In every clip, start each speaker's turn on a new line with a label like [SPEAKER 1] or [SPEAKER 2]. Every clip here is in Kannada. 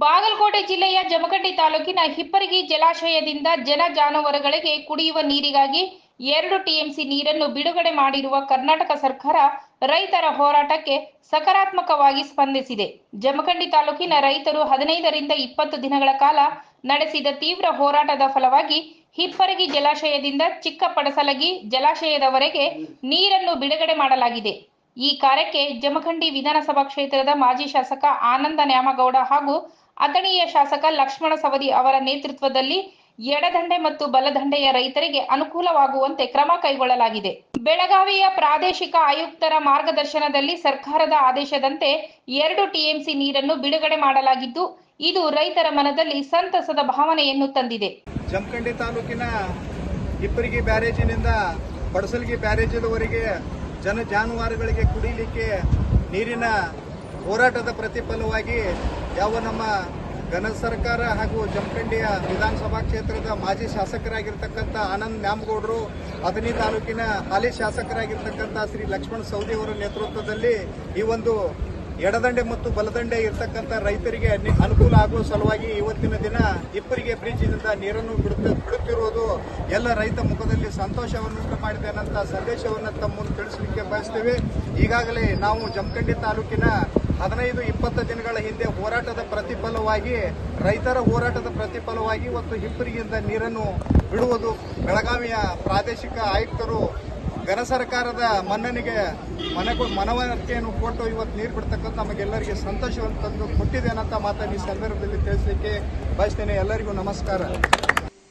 [SPEAKER 1] ಬಾಗಲಕೋಟೆ ಜಿಲ್ಲೆಯ ಜಮಖಂಡಿ ತಾಲೂಕಿನ ಹಿಪ್ಪರಗಿ ಜಲಾಶಯದಿಂದ ಜನ ಜಾನುವಾರುಗಳಿಗೆ ಕುಡಿಯುವ ನೀರಿಗಾಗಿ ಎರಡು ಟಿಎಂಸಿ ನೀರನ್ನು ಬಿಡುಗಡೆ ಮಾಡಿರುವ ಕರ್ನಾಟಕ ಸರ್ಕಾರ ರೈತರ ಹೋರಾಟಕ್ಕೆ ಸಕಾರಾತ್ಮಕವಾಗಿ ಸ್ಪಂದಿಸಿದೆ. ಜಮಖಂಡಿ ತಾಲೂಕಿನ ರೈತರು ಹದಿನೈದರಿಂದ ಇಪ್ಪತ್ತು ದಿನಗಳ ಕಾಲ ನಡೆಸಿದ ತೀವ್ರ ಹೋರಾಟದ ಫಲವಾಗಿ ಹಿಪ್ಪರಗಿ ಜಲಾಶಯದಿಂದ ಚಿಕ್ಕಪಡಸಲಗಿ ಜಲಾಶಯದವರೆಗೆ ನೀರನ್ನು ಬಿಡುಗಡೆ ಮಾಡಲಾಗಿದೆ. ಈ ಕಾರ್ಯಕ್ಕೆ ಜಮಖಂಡಿ ವಿಧಾನಸಭಾ ಕ್ಷೇತ್ರದ ಮಾಜಿ ಶಾಸಕ ಆನಂದ ನ್ಯಾಮಗೌಡ ಹಾಗೂ ಅಥಣಿಯ ಶಾಸಕ ಲಕ್ಷ್ಮಣ ಸವದಿ ಅವರ ನೇತೃತ್ವದಲ್ಲಿ ಎಡದಂಡೆ ಮತ್ತು ಬಲದಂಡೆಯ ರೈತರಿಗೆ ಅನುಕೂಲವಾಗುವಂತೆ ಕ್ರಮ ಕೈಗೊಳ್ಳಲಾಗಿದೆ. ಬೆಳಗಾವಿಯ ಪ್ರಾದೇಶಿಕ ಆಯುಕ್ತರ ಮಾರ್ಗದರ್ಶನದಲ್ಲಿ ಸರ್ಕಾರದ ಆದೇಶದಂತೆ ಎರಡು ಟಿಎಂಸಿ ನೀರನ್ನು ಬಿಡುಗಡೆ ಮಾಡಲಾಗಿದ್ದು, ಇದು ರೈತರ ಮನದಲ್ಲಿ ಸಂತಸದ ಭಾವನೆಯನ್ನು ತಂದಿದೆ.
[SPEAKER 2] ಜಮಖಂಡಿ ತಾಲೂಕಿನ ಇಬ್ಬರಿಗೆ ಬ್ಯಾರೇಜಿನಿಂದ ಬಡಸಲ್ಗಿ ಬ್ಯಾರೇಜಿನವರೆಗೆ ಜನ ಜಾನುವಾರುಗಳಿಗೆ ಕುಡಿಯಲಿಕ್ಕೆ ನೀರಿನ ಹೋರಾಟದ ಪ್ರತಿಫಲವಾಗಿ ಯಾವ ನಮ್ಮ ಘನ ಸರ್ಕಾರ ಹಾಗೂ ಜಮಖಂಡಿಯ ವಿಧಾನಸಭಾ ಕ್ಷೇತ್ರದ ಮಾಜಿ ಶಾಸಕರಾಗಿರ್ತಕ್ಕಂಥ ಆನಂದ್ ನ್ಯಾಮಗೌಡರು ಅಥಣಿ ತಾಲೂಕಿನ ಹಾಲಿ ಶಾಸಕರಾಗಿರ್ತಕ್ಕಂಥ ಶ್ರೀ ಲಕ್ಷ್ಮಣ್ ಸೌದಿ ಅವರ ನೇತೃತ್ವದಲ್ಲಿ ಈ ಒಂದು ಎಡದಂಡೆ ಮತ್ತು ಬಲದಂಡೆ ಇರ್ತಕ್ಕಂಥ ರೈತರಿಗೆ ಅನುಕೂಲ ಆಗುವ ಸಲುವಾಗಿ ಇವತ್ತಿನ ದಿನ ಇಪ್ಪರಿಗೆ ಬ್ರಿಡ್ಜಿನಿಂದ ನೀರನ್ನು ಬಿಡುತ್ತ, ಬಿಡುತ್ತಿರುವುದು ಎಲ್ಲ ರೈತ ಮುಖದಲ್ಲಿ ಸಂತೋಷವನ್ನುಂಟು ಮಾಡಿದೆ ಅನ್ನಂಥ ಸಂದೇಶವನ್ನು ತಮ್ಮನ್ನು ತಿಳಿಸಲಿಕ್ಕೆ ಬಯಸ್ತೇವೆ. ಈಗಾಗಲೇ ನಾವು ಜಮಖಂಡಿ ತಾಲೂಕಿನ ಹದಿನೈದು, ಇಪ್ಪತ್ತು ದಿನಗಳ ಹಿಂದೆ ಹೋರಾಟದ ಪ್ರತಿಫಲವಾಗಿ, ರೈತರ ಹೋರಾಟದ ಪ್ರತಿಫಲವಾಗಿ ಇವತ್ತು ಹಿಪ್ಪರಿಗಿಂದ ನೀರನ್ನು ಬಿಡುವುದು ಬೆಳಗಾವಿಯ ಪ್ರಾದೇಶಿಕ ಆಯುಕ್ತರು ಘನ ಸರ್ಕಾರದ ಮನ್ನನಿಗೆ ಮನೆ ಮನವರಿಕೆಯನ್ನು ಕೊಟ್ಟು ಇವತ್ತು ನೀರು ಬಿಡ್ತಕ್ಕಂಥ ನಮಗೆಲ್ಲರಿಗೆ ಸಂತೋಷವನ್ನು ತಂದು ಕೊಟ್ಟಿದೆ ಅನ್ನೋ ಮಾತನ್ನು ಈ ಸಂದರ್ಭದಲ್ಲಿ ತಿಳಿಸಲಿಕ್ಕೆ ಬಯಸ್ತೇನೆ. ಎಲ್ಲರಿಗೂ ನಮಸ್ಕಾರ.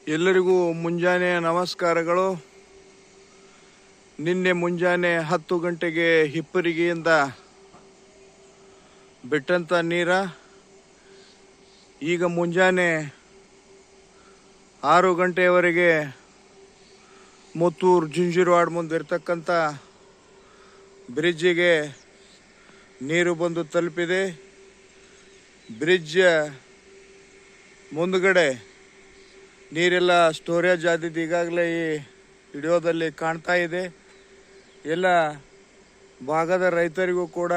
[SPEAKER 3] ಎಲ್ಲರಿಗೂ ಮುಂಜಾನೆ ನಮಸ್ಕಾರಗಳು. ನಿನ್ನೆ ಮುಂಜಾನೆ ಹತ್ತು ಗಂಟೆಗೆ ಹಿಪ್ಪರಿಗೆಯಿಂದ ಬಿಟ್ಟಂತ ನೀರ, ಈಗ ಮುಂಜಾನೆ ಆರು ಗಂಟೆಯವರೆಗೆ ಮುತ್ತೂರು ಜುಂಜಿರ್ವಾಡ್ ಮುಂದೆ ಇರ್ತಕ್ಕಂಥ ಬ್ರಿಡ್ಜಿಗೆ ನೀರು ಬಂದು ತಲುಪಿದೆ. ಬ್ರಿಡ್ಜ್ ಮುಂದಗಡೆ ನೀರೆಲ್ಲ ಸ್ಟೋರೇಜ್ ಆದಿದ್ದು ಈಗಾಗಲೇ ಈ ವಿಡಿಯೋದಲ್ಲಿ ಕಾಣ್ತಾ ಇದೆ. ಎಲ್ಲ ಭಾಗದ ರೈತರಿಗೂ ಕೂಡ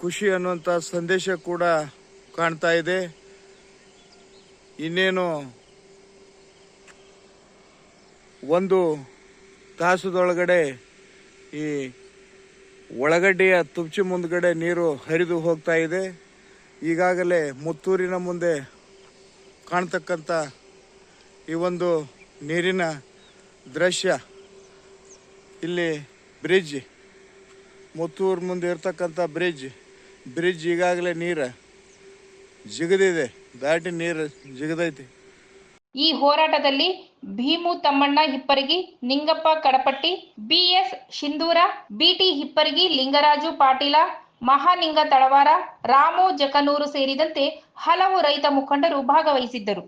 [SPEAKER 3] ಖುಷಿ ಅನ್ನುವಂಥ ಸಂದೇಶ ಕೂಡ ಕಾಣ್ತಾ ಇದೆ. ಇನ್ನೇನು ಒಂದು ತಾಸದೊಳಗಡೆ ಈ ಒಳಗಡ್ಡೆಯ ತುಪ್ಚಿ ಮುಂದ್ಗಡೆ ನೀರು ಹರಿದು ಹೋಗ್ತಾ ಇದೆ. ಈಗಾಗಲೇ ಮುತ್ತೂರಿನ ಮುಂದೆ ಕಾಣ್ತಕ್ಕಂಥ ಈ ಒಂದು ನೀರಿನ ದೃಶ್ಯ. ಇಲ್ಲಿ ಬ್ರಿಡ್ಜ್, ಮುತ್ತೂರು ಮುಂದೆ ಇರ್ತಕ್ಕಂಥ ಬ್ರಿಡ್ಜ್. ಬ್ರಿಡ್ಜ್ ಈಗಾಗಲೇ ನೀರ ಜಿಗದಿದೆ, ದಾಟಿ ನೀರು ಜಿಗದೈತಿ.
[SPEAKER 1] ಈ ಹೋರಾಟದಲ್ಲಿ ಭೀಮು ತಮ್ಮಣ್ಣ ಹಿಪ್ಪರಗಿ, ನಿಂಗಪ್ಪ ಕಡಪಟ್ಟಿ ಬಿಎಸ್ ಶಿಂದೂರ ಬಿಟಿ ಹಿಪ್ಪರಗಿ, ಲಿಂಗರಾಜು ಪಾಟೀಲ, ಮಹಾನಿಂಗ ತಳವಾರ, ರಾಮು ಜಕನೂರು ಸೇರಿದಂತೆ ಹಲವು ರೈತ ಮುಖಂಡರು ಭಾಗವಹಿಸಿದ್ದರು.